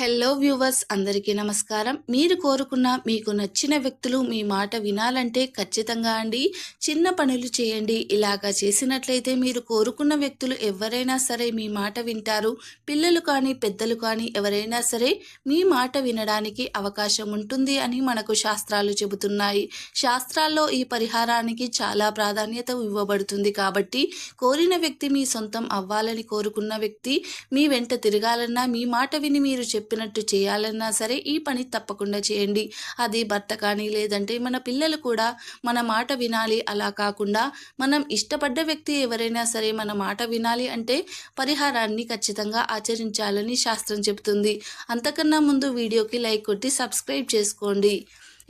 Hello viewers అందరికీ నమస్కారం. మీరు కోరుకున్న మీకు నచ్చిన వ్యక్తులు మీ మాట వినాలంటే ఖచ్చితంగా అండి. చిన్న పనులు చేయండి. ఇలాగా చేసినట్లయితే మీరు కోరుకున్న వ్యక్తులు ఎవరైనా సరే మీ మాట వింటారు. పిల్లలు కానీ పెద్దలు కానీ ఎవరైనా సరే మీ మాట వినడానికి అవకాశం ఉంటుంది అని మనకు శాస్త్రాలు చెబుతున్నాయి. శాస్త్రాల్లో ఈ పరిహారానికి చాలా ప్రాధాన్యత ఇవ్వబడుతుంది కాబట్టి కోరిన వ్యక్తి మీ సొంతం అవ్వాలని కోరుకున్న వ్యక్తి మీ వెంట తిరగాలన్నా మీ మాట విని మీరు చెప్పినట్టు చేయాలన్నా సరే ఈ పని తప్పకుండా చేయండి. అది భర్త కానీ లేదంటే మన పిల్లలు కూడా మన మాట వినాలి. అలా కాకుండా మనం ఇష్టపడ్డ వ్యక్తి ఎవరైనా సరే మన మాట వినాలి అంటే పరిహారాన్ని ఖచ్చితంగా ఆచరించాలని శాస్త్రం చెబుతుంది. అంతకన్నా ముందు వీడియోకి లైక్ కొట్టి సబ్స్క్రైబ్ చేసుకోండి.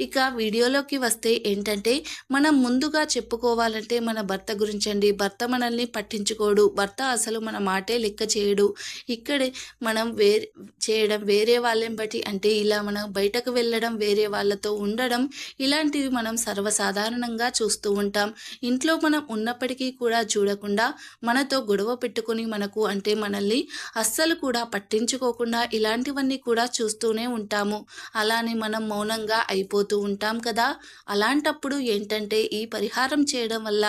ఇక వీడియోలోకి వస్తే ఏంటంటే మనం ముందుగా చెప్పుకోవాలంటే మన భర్త గురించండి. భర్త మనల్ని పట్టించుకోడు. భర్త అసలు మన మాటే లెక్క చేయడు. ఇక్కడే మనం వేరే చేయడం వేరే వాళ్ళని బట్టి అంటే ఇలా మనం బయటకు వెళ్ళడం వేరే వాళ్ళతో ఉండడం ఇలాంటివి మనం సర్వసాధారణంగా చూస్తూ ఉంటాం. ఇంట్లో మనం ఉన్నప్పటికీ కూడా చూడకుండా మనతో గొడవ పెట్టుకొని మనకు అంటే మనల్ని అస్సలు కూడా పట్టించుకోకుండా ఇలాంటివన్నీ కూడా చూస్తూనే ఉంటాము. అలానే మనం మౌనంగా అయిపోతూ ఉంటాం కదా. అలాంటప్పుడు ఏంటంటే ఈ పరిహారం చేయడం వల్ల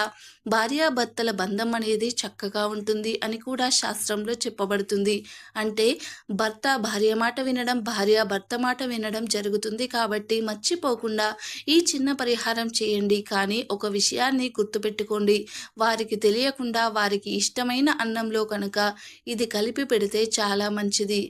భార్యాభర్తల బంధం అనేది చక్కగా ఉంటుంది అని కూడా శాస్త్రంలో చెప్పబడుతుంది. అంటే భర్త భార్య మాట వినడం భార్య భర్త మాట వినడం జరుగుతుంది కాబట్టి మర్చిపోకుండా ఈ చిన్న పరిహారం చేయండి. కానీ ఒక విషయాన్ని గుర్తుపెట్టుకోండి. వారికి తెలియకుండా వారికి ఇష్టమైన అన్నంలో కనుక ఇది కలిపి పెడితే చాలా మంచిది.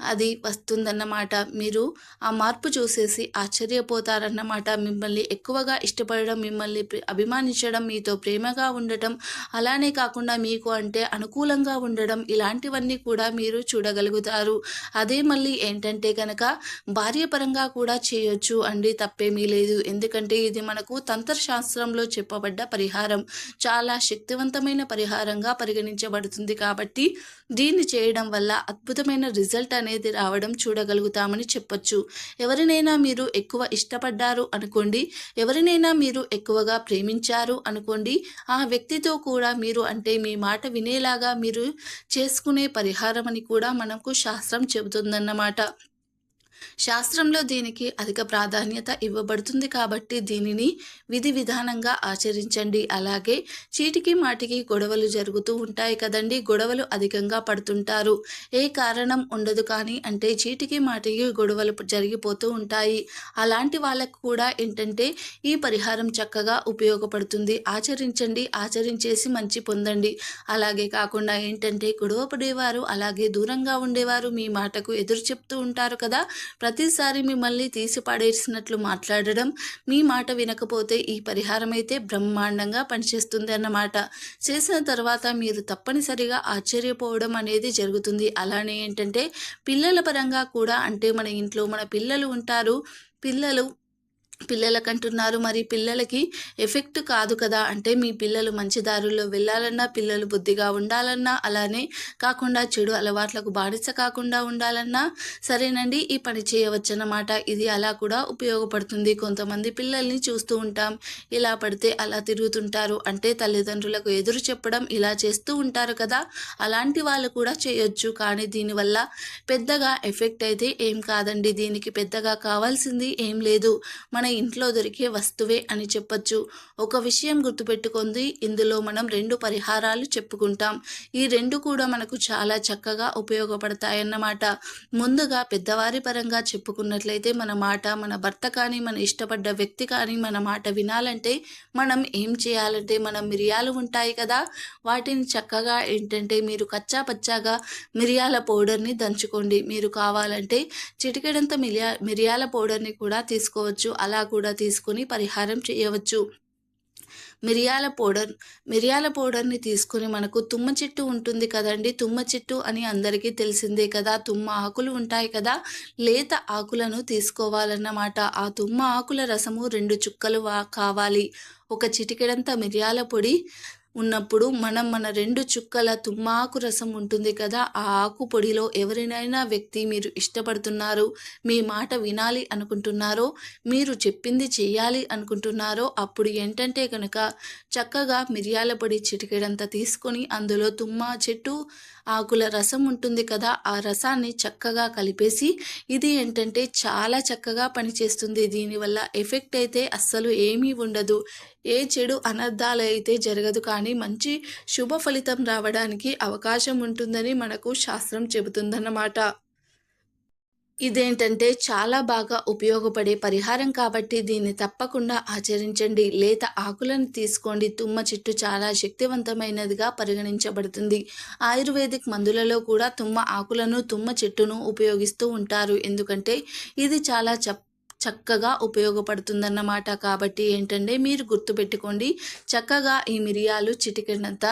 అది వస్తుందన్నమాట. మీరు ఆ మార్పు చూసేసి ఆశ్చర్యపోతారన్నమాట. మిమ్మల్ని ఎక్కువగా ఇష్టపడడం మిమ్మల్ని అభిమానించడం మీతో ప్రేమగా ఉండటం అలానే కాకుండా మీకు అంటే అనుకూలంగా ఉండడం ఇలాంటివన్నీ కూడా మీరు చూడగలుగుతారు. అదే మళ్ళీ ఏంటంటే కనుక భార్యపరంగా కూడా చేయొచ్చు అండి తప్పేమీ లేదు. ఎందుకంటే ఇది మనకు తంత్రశాస్త్రంలో చెప్పబడ్డ పరిహారం. చాలా శక్తివంతమైన పరిహారంగా పరిగణించబడుతుంది కాబట్టి దీన్ని చేయడం వల్ల అద్భుతమైన రిజల్ట్ అనేది అనేది రావడం చూడగలుగుతామని చెప్పొచ్చు. ఎవరినైనా మీరు ఎక్కువ ఇష్టపడ్డారు అనుకోండి ఎవరినైనా మీరు ఎక్కువగా ప్రేమించారు అనుకోండి ఆ వ్యక్తితో కూడా మీరు అంటే మీ మాట వినేలాగా మీరు చేసుకునే పరిహారం అని కూడా మనకు శాస్త్రం చెబుతుందన్నమాట. శాస్త్రంలో దీనికి అధిక ప్రాధాన్యత ఇవ్వబడుతుంది కాబట్టి దీనిని విధి విధానంగా ఆచరించండి. అలాగే చీటికి మాటికి గొడవలు జరుగుతూ ఉంటాయి కదండి. గొడవలు అధికంగా పడుతుంటారు. ఏ కారణం ఉండదు కానీ అంటే చీటికి మాటికి గొడవలు జరిగిపోతూ ఉంటాయి. అలాంటి వాళ్ళకు కూడా ఏంటంటే ఈ పరిహారం చక్కగా ఉపయోగపడుతుంది. ఆచరించండి ఆచరించేసి మంచి పొందండి. అలాగే కాకుండా ఏంటంటే గొడవ పడేవారు అలాగే దూరంగా ఉండేవారు మీ మాటకు ఎదురు చెప్తూ ఉంటారు కదా. ప్రతిసారి మిమ్మల్ని తీసిపాడేసినట్లు మాట్లాడడం మీ మాట వినకపోతే ఈ పరిహారం అయితే బ్రహ్మాండంగా పనిచేస్తుంది అన్నమాట చేసిన తర్వాత మీరు తప్పనిసరిగా ఆశ్చర్యపోవడం అనేది జరుగుతుంది. అలానే ఏంటంటే పిల్లల పరంగా కూడా అంటే మన ఇంట్లో మన పిల్లలు ఉంటారు పిల్లలు పిల్లలకంటున్నారు. మరి పిల్లలకి ఎఫెక్ట్ కాదు కదా. అంటే మీ పిల్లలు మంచి దారుల్లో వెళ్ళాలన్నా పిల్లలు బుద్ధిగా ఉండాలన్నా అలానే కాకుండా చెడు అలవాట్లకు బానిస కాకుండా ఉండాలన్నా సరేనండి ఈ పని చేయవచ్చన్నమాట. ఇది అలా కూడా ఉపయోగపడుతుంది. కొంతమంది పిల్లల్ని చూస్తూ ఉంటాం. ఇలా పడితే అలా తిరుగుతుంటారు. అంటే తల్లిదండ్రులకు ఎదురు చెప్పడం ఇలా చేస్తూ ఉంటారు కదా. అలాంటి వాళ్ళు కూడా చేయొచ్చు. కానీ దీనివల్ల పెద్దగా ఎఫెక్ట్ అయితే ఏం కాదండి. దీనికి పెద్దగా కావాల్సింది ఏం లేదు. మన ఇంట్లో దొరికే వస్తువే అని చెప్పొచ్చు. ఒక విషయం గుర్తుపెట్టుకుంది ఇందులో మనం రెండు పరిహారాలు చెప్పుకుంటాం. ఈ రెండు కూడా మనకు చాలా చక్కగా ఉపయోగపడతాయన్నమాట. ముందుగా పెద్దవారి పరంగా చెప్పుకున్నట్లయితే మన మాట మన భర్త కానీ మన ఇష్టపడ్డ వ్యక్తి కానీ మన మాట వినాలంటే మనం ఏం చేయాలంటే మనం మిరియాలు ఉంటాయి కదా. వాటిని చక్కగా ఏంటంటే మీరు కచ్చా పచ్చాగా మిరియాల పౌడర్ని దంచుకోండి. మీరు కావాలంటే చిటికెడంత మిరియా మిరియాల పౌడర్ని కూడా తీసుకోవచ్చు. అలా కూడా తీసుకొని పరిహారం చేయవచ్చు. మిరియాల పౌడర్ మిరియాల పౌడర్ని తీసుకొని మనకు తుమ్మ చెట్టు ఉంటుంది కదండి. తుమ్మ చెట్టు అని అందరికీ తెలిసిందే కదా. తుమ్మ ఆకులు ఉంటాయి కదా. లేత ఆకులను తీసుకోవాలన్నమాట. ఆ తుమ్మ ఆకుల రసము రెండు చుక్కలు కావాలి. ఒక చిటికెడంత మిరియాల పొడి ఉన్నప్పుడు మనం మన రెండు చుక్కల తుమ్మాకు రసం ఉంటుంది కదా ఆ ఆకు పొడిలో ఎవరినైనా వ్యక్తి మీరు ఇష్టపడుతున్నారు మీ మాట వినాలి అనుకుంటున్నారో మీరు చెప్పింది చేయాలి అనుకుంటున్నారో అప్పుడు ఏంటంటే కనుక చక్కగా మిరియాల పొడి చిటికెడంత తీసుకొని అందులో తుమ్మా చెట్టు ఆకుల రసం ఉంటుంది కదా ఆ రసాన్ని చక్కగా కలిపేసి ఇది ఏంటంటే చాలా చక్కగా పనిచేస్తుంది. దీనివల్ల ఎఫెక్ట్ అయితే అస్సలు ఏమీ ఉండదు. ఏ చెడు అనర్థాలైతే జరగదు కానీ మంచి శుభ ఫలితం రావడానికి అవకాశం ఉంటుందని మనకు శాస్త్రం చెబుతుందన్నమాట. ఇదేంటంటే చాలా బాగా ఉపయోగపడే పరిహారం కాబట్టి దీన్ని తప్పకుండా ఆచరించండి. లేత ఆకులను తీసుకోండి. తుమ్మ చెట్టు చాలా శక్తివంతమైనదిగా పరిగణించబడుతుంది. ఆయుర్వేదిక్ మందులలో కూడా తుమ్మ ఆకులను తుమ్మ చెట్టును ఉపయోగిస్తూ ఉంటారు. ఎందుకంటే ఇది చాలా చప్ చక్కగా ఉపయోగపడుతుందన్నమాట. కాబట్టి ఏంటంటే మీరు గుర్తుపెట్టుకోండి చక్కగా ఈ మిరియాలు చిటికెనంత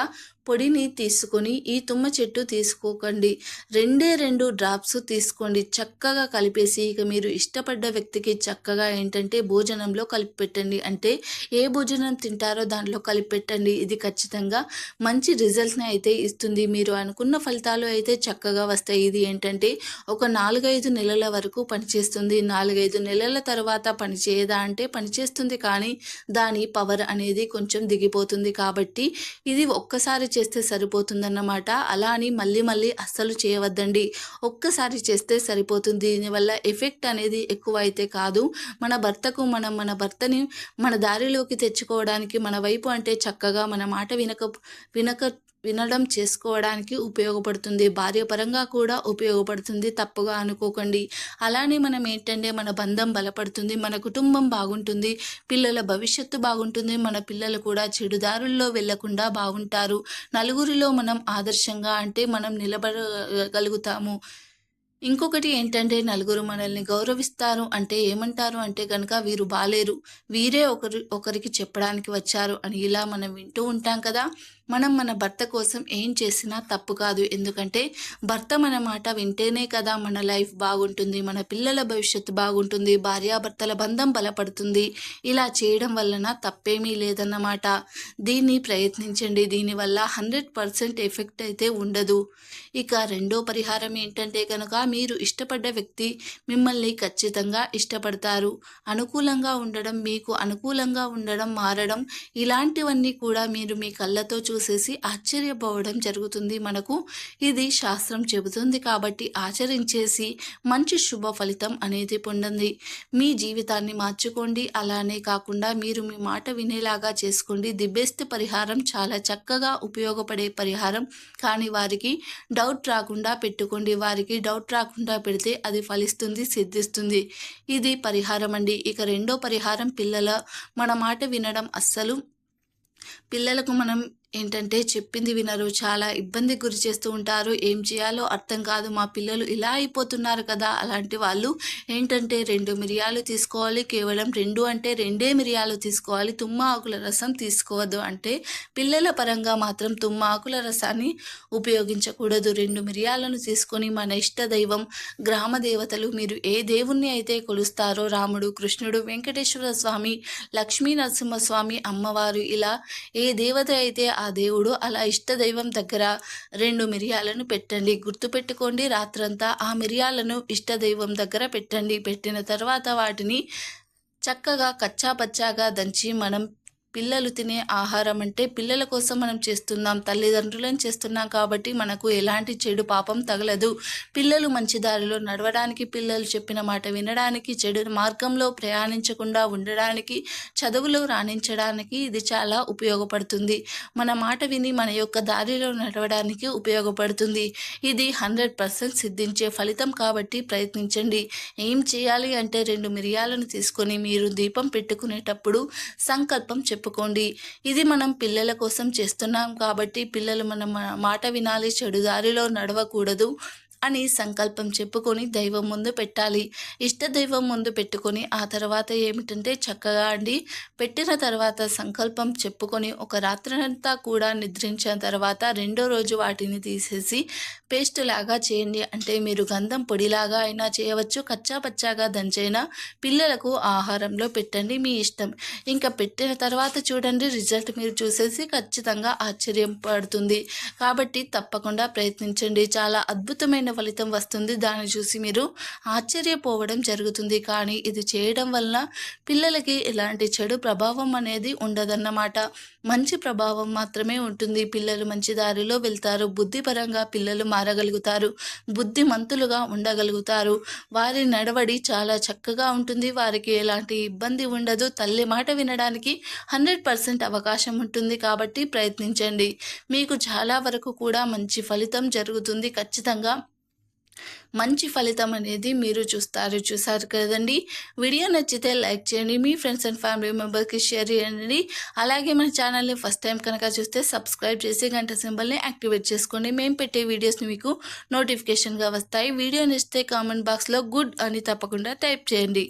పొడిని తీసుకొని ఈ తుమ్మ చెట్టు తీసుకోకండి. రెండే రెండు డ్రాప్స్ తీసుకోండి. చక్కగా కలిపేసి ఇక మీరు ఇష్టపడ్డ వ్యక్తికి చక్కగా ఏంటంటే భోజనంలో కలిపి పెట్టండి అంటే ఏ భోజనం తింటారో దాంట్లో కలిపి పెట్టండి ఇది ఖచ్చితంగా మంచి రిజల్ట్ని అయితే ఇస్తుంది. మీరు అనుకున్న ఫలితాలు అయితే చక్కగా వస్తాయి. ఇది ఏంటంటే ఒక నాలుగైదు నెలల వరకు పనిచేస్తుంది. నాలుగైదు నెలల తర్వాత పనిచేయదా అంటే పనిచేస్తుంది కానీ దాని పవర్ అనేది కొంచెం దిగిపోతుంది కాబట్టి ఇది ఒక్కసారి చేస్తే సరిపోతుందన్నమాట. అలా అని మళ్ళీ మళ్ళీ అస్సలు చేయవద్దండి. ఒక్కసారి చేస్తే సరిపోతుంది. దీనివల్ల ఎఫెక్ట్ అనేది ఎక్కువ అయితే కాదు. మన భర్తకు మనం మన భర్తని మన దారిలోకి తెచ్చుకోవడానికి మన వైపు అంటే చక్కగా మన మాట వినక వినక వినడం చేసుకోవడానికి ఉపయోగపడుతుంది. భార్య పరంగా కూడా ఉపయోగపడుతుంది. తప్పుగా అనుకోకండి. అలానే మనం ఏంటంటే మన బంధం బలపడుతుంది. మన కుటుంబం బాగుంటుంది. పిల్లల భవిష్యత్తు బాగుంటుంది. మన పిల్లలు కూడా చెడుదారుల్లో వెళ్ళకుండా బాగుంటారు. నలుగురిలో మనం ఆదర్శంగా అంటే మనం నిలబడగలుగుతాము. ఇంకొకటి ఏంటంటే నలుగురు మనల్ని గౌరవిస్తారు. అంటే ఏమంటారు అంటే కనుక వీరు బాలేరు. వీరే ఒకరు ఒకరికి చెప్పడానికి వచ్చారు అని ఇలా మనం వింటూ ఉంటాం కదా. మనం మన భర్త కోసం ఏం చేసినా తప్పు కాదు. ఎందుకంటే భర్త మన మాట వింటేనే కదా మన లైఫ్ బాగుంటుంది మన పిల్లల భవిష్యత్తు బాగుంటుంది భార్యాభర్తల బంధం బలపడుతుంది. ఇలా చేయడం వలన తప్పేమీ లేదన్నమాట. దీన్ని ప్రయత్నించండి. దీనివల్ల హండ్రెడ్ పర్సెంట్ ఎఫెక్ట్ అయితే ఉండదు. ఇక రెండో పరిహారం ఏంటంటే కనుక మీరు ఇష్టపడ్డ వ్యక్తి మిమ్మల్ని ఖచ్చితంగా ఇష్టపడతారు. అనుకూలంగా ఉండడం మీకు అనుకూలంగా ఉండడం మారడం ఇలాంటివన్నీ కూడా మీరు మీ కళ్ళతో చూసేసి ఆశ్చర్యపోవడం జరుగుతుంది మనకు. ఇది శాస్త్రం చెబుతుంది కాబట్టి ఆచరించేసి మంచి శుభ ఫలితం అనేది పొందండి. మీ జీవితాన్ని మార్చుకోండి. అలానే కాకుండా మీరు మీ మాట వినేలాగా చేసుకోండి. ది బెస్ట్ పరిహారం చాలా చక్కగా ఉపయోగపడే పరిహారం. కానీ వారికి డౌట్ రాకుండా పెట్టుకోండి. వారికి డౌట్ రాకుండా పెడితే అది ఫలిస్తుంది సిద్ధిస్తుంది. ఇది పరిహారం అండి. ఇక రెండో పరిహారం పిల్లల మన మాట వినడం అస్సలు. పిల్లలకు మనం ఏంటంటే చెప్పింది వినరు చాలా ఇబ్బంది గురి చేస్తూ ఉంటారు. ఏం చేయాలో అర్థం కాదు. మా పిల్లలు ఇలా అయిపోతున్నారు కదా. అలాంటి వాళ్ళు ఏంటంటే రెండు మిరియాలు తీసుకోవాలి. కేవలం రెండు అంటే రెండే మిరియాలు తీసుకోవాలి. తుమ్మ ఆకుల రసం తీసుకోవద్దు అంటే పిల్లల పరంగా మాత్రం తుమ్మ ఆకుల రసాన్ని ఉపయోగించకూడదు. రెండు మిరియాలను తీసుకొని మన ఇష్ట దైవం గ్రామ దేవతలు మీరు ఏ దేవుణ్ణి అయితే కొలుస్తారో రాముడు కృష్ణుడు వెంకటేశ్వర స్వామి లక్ష్మీ నరసింహస్వామి అమ్మవారు ఇలా ఏ దేవత అయితే ఆ ఆ దేవుడు అలా ఇష్ట దైవం దగ్గర రెండు మిరియాలను పెట్టండి. గుర్తుపెట్టుకోండి రాత్రంతా ఆ మిరియాలను ఇష్ట దైవం దగ్గర పెట్టండి. పెట్టిన తర్వాత వాటిని చక్కగా కచ్చాపచ్చాగా దంచి మనం పిల్లలు తినే ఆహారం అంటే పిల్లల కోసం మనం చేస్తున్నాం తల్లిదండ్రులను చేస్తున్నాం కాబట్టి మనకు ఎలాంటి చెడు పాపం తగలదు. పిల్లలు మంచి దారిలో నడవడానికి పిల్లలు చెప్పిన మాట వినడానికి చెడు మార్గంలో ప్రయాణించకుండా ఉండడానికి చదువులో రాణించడానికి ఇది చాలా ఉపయోగపడుతుంది. మన మాట విని మన యొక్క దారిలో నడవడానికి ఉపయోగపడుతుంది. ఇది హండ్రెడ్ పర్సెంట్ సిద్ధించే ఫలితం కాబట్టి ప్రయత్నించండి. ఏం చేయాలి అంటే రెండు మిరియాలను తీసుకొని మీరు దీపం పెట్టుకునేటప్పుడు సంకల్పం చెప్పు చెప్పుకోండి. ఇది మనం పిల్లల కోసం చేస్తున్నాం కాబట్టి పిల్లలు మన మాట వినాలి చెడు దారిలో నడవకూడదు. అని సంకల్పం చెప్పుకొని దైవం ముందు పెట్టాలి. ఇష్ట దైవం ముందు పెట్టుకొని ఆ తర్వాత ఏమిటంటే చక్కగా అండి పెట్టిన తర్వాత సంకల్పం చెప్పుకొని ఒక రాత్రంతా కూడా నిద్రించిన తర్వాత రెండో రోజు వాటిని తీసేసి పేస్ట్ లాగా చేయండి. అంటే మీరు గంధం పొడిలాగా అయినా చేయవచ్చు కచ్చా పచ్చాగా దంచైనా పిల్లలకు ఆహారంలో పెట్టండి మీ ఇష్టం. ఇంకా పెట్టిన తర్వాత చూడండి రిజల్ట్ మీరు చూసేసి ఖచ్చితంగా ఆశ్చర్యం పడుతుంది. కాబట్టి తప్పకుండా ప్రయత్నించండి. చాలా అద్భుతమైన ఫలితం వస్తుంది. దాన్ని చూసి మీరు ఆశ్చర్యపోవడం జరుగుతుంది. కానీ ఇది చేయడం వలన పిల్లలకి ఎలాంటి చెడు ప్రభావం అనేది ఉండదన్నమాట. మంచి ప్రభావం మాత్రమే ఉంటుంది. పిల్లలు మంచి దారిలో వెళ్తారు. బుద్ధిపరంగా పిల్లలు మారగలుగుతారు. బుద్ధిమంతులుగా ఉండగలుగుతారు. వారి నడవడి చాలా చక్కగా ఉంటుంది. వారికి ఎలాంటి ఇబ్బంది ఉండదు. తల్లి మాట వినడానికి హండ్రెడ్ పర్సెంట్ అవకాశం ఉంటుంది. కాబట్టి ప్రయత్నించండి. మీకు చాలా వరకు కూడా మంచి ఫలితం జరుగుతుంది. ఖచ్చితంగా మంచి ఫలితం అనేది మీరు చూస్తారు చూసారు కదండి. వీడియో నచ్చితే లైక్ చేయండి మీ ఫ్రెండ్స్ అండ్ ఫ్యామిలీ మెంబర్స్కి షేర్ చేయండి. అలాగే మన ఛానల్ని ఫస్ట్ టైం కనుక చూస్తే సబ్స్క్రైబ్ చేసి గంట సింబల్ని యాక్టివేట్ చేసుకోండి. మేము పెట్టే వీడియోస్ని మీకు నోటిఫికేషన్గా వస్తాయి. వీడియో నచ్చితే కామెంట్ బాక్స్లో గుడ్ అని తప్పకుండా టైప్ చేయండి.